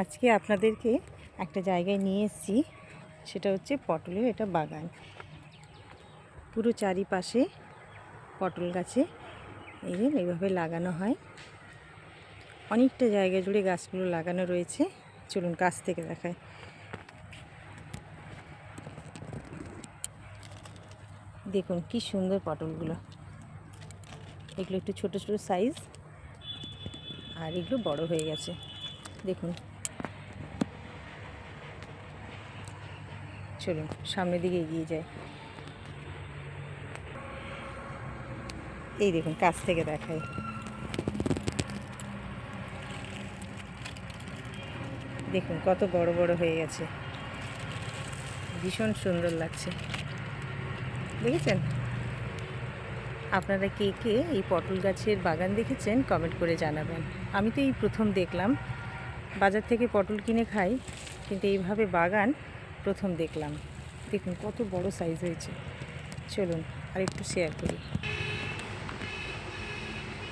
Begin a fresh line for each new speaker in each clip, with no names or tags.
আজকে আপনাদেরকে একটা জায়গায় নিয়ে এসেছি। সেটা হচ্ছে পটলের এটা বাগান। পুরো চারিপাশে পটল গাছে এই যে এইভাবে লাগানো হয়। অনেকটা জায়গা জুড়ে গাছগুলো লাগানো রয়েছে। চলুন কাছ থেকে দেখায় দেখুন কি সুন্দর পটলগুলো। এগুলো একটু ছোট ছোট সাইজ আর এগুলো বড় হয়ে গেছে। দেখুন। চলুন, সামনের দিকে এগিয়ে যায় এই দেখুন, কাছ থেকে দেখাই। দেখুন, কত বড় বড় হয়ে গেছে। ভীষণ সুন্দর লাগছে। দেখেছেন? আপনারা কে কে এই পটল গাছের বাগান দেখেছেন, কমেন্ট করে জানাবেন। আমি তো এই প্রথম দেখলাম। বাজার থেকে পটল কিনে খাই, কিন্তু এইভাবে বাগান প্রথম দেখলাম। দেখুন, কত বড় সাইজ হয়েছে। চলুন আর একটু শেয়ার করি।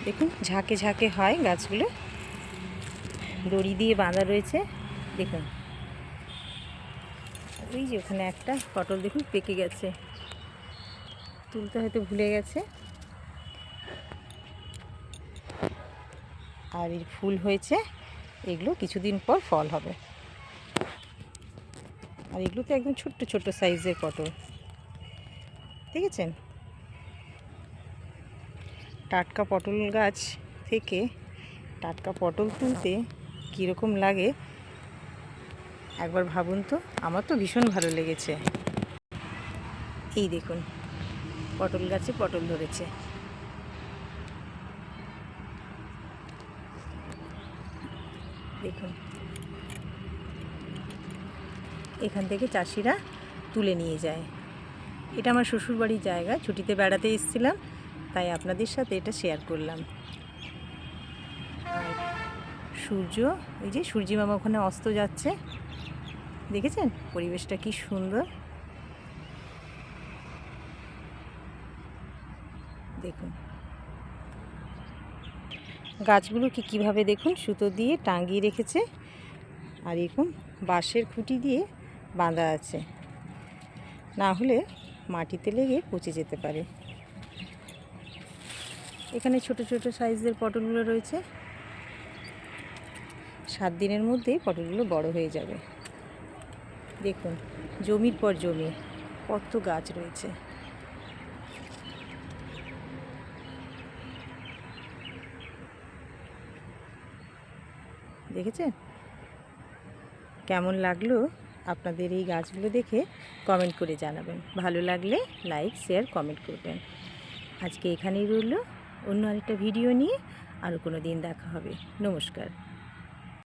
দেখুন, ঝাঁকে ঝাঁকে হয় গাছগুলো। দড়ি দিয়ে বাঁধা রয়েছে। দেখুন। ওই যে ওখানে একটা পটল দেখুন পেকে গেছে। তুলতে হয়তো ভুলে গেছে। আর এর ফুল হয়েছে। এগুলো কিছুদিন পর ফল হবে। আর এগুলো তো একদম ছোট্ট ছোট্ট সাইজের পটল। দেখেছেন? টাটকা পটল গাছ থেকে টাটকা পটল তুলতে কীরকম লাগে? একবার ভাবুন তো, আমার তো ভীষণ ভালো লেগেছে। এই দেখুন, পটল গাছে পটল ধরেছে। দেখুন এখান থেকে চাষিরা তুলে নিয়ে যায়। এটা আমার শ্বশুরবাড়ির জায়গা, ছুটিতে বেড়াতে এসেছিলাম, তাই আপনাদের সাথে এটা শেয়ার করলাম। সূর্য ওই যে সূর্যি মামা ওখানে অস্ত যাচ্ছে, দেখেছেন? পরিবেশটা কি সুন্দর। দেখুন। গাছগুলো কি কীভাবে দেখুন? সুতো দিয়ে টাঙ্গিয়ে রেখেছে, আর এরকম বাঁশের খুঁটি দিয়ে বাঁধা আছে। না হলে মাটিতে লেগে পচে যেতে পারে। এখানে ছোট ছোট সাইজের পটলগুলো রয়েছে। সাত দিনের মধ্যেই পটলগুলো বড় হয়ে যাবে। দেখুন, জমির পর জমি, কত গাছ রয়েছে। দেখেছেন? কেমন লাগল আপনাদের এই গাছগুলো দেখে কমেন্ট করে জানাবেন। ভালো লাগলে লাইক শেয়ার কমেন্ট করবেন। আজকে এখানেই রইল। অন্য আরেকটা ভিডিও নিয়ে আরও কোনো দিন দেখা হবে। নমস্কার।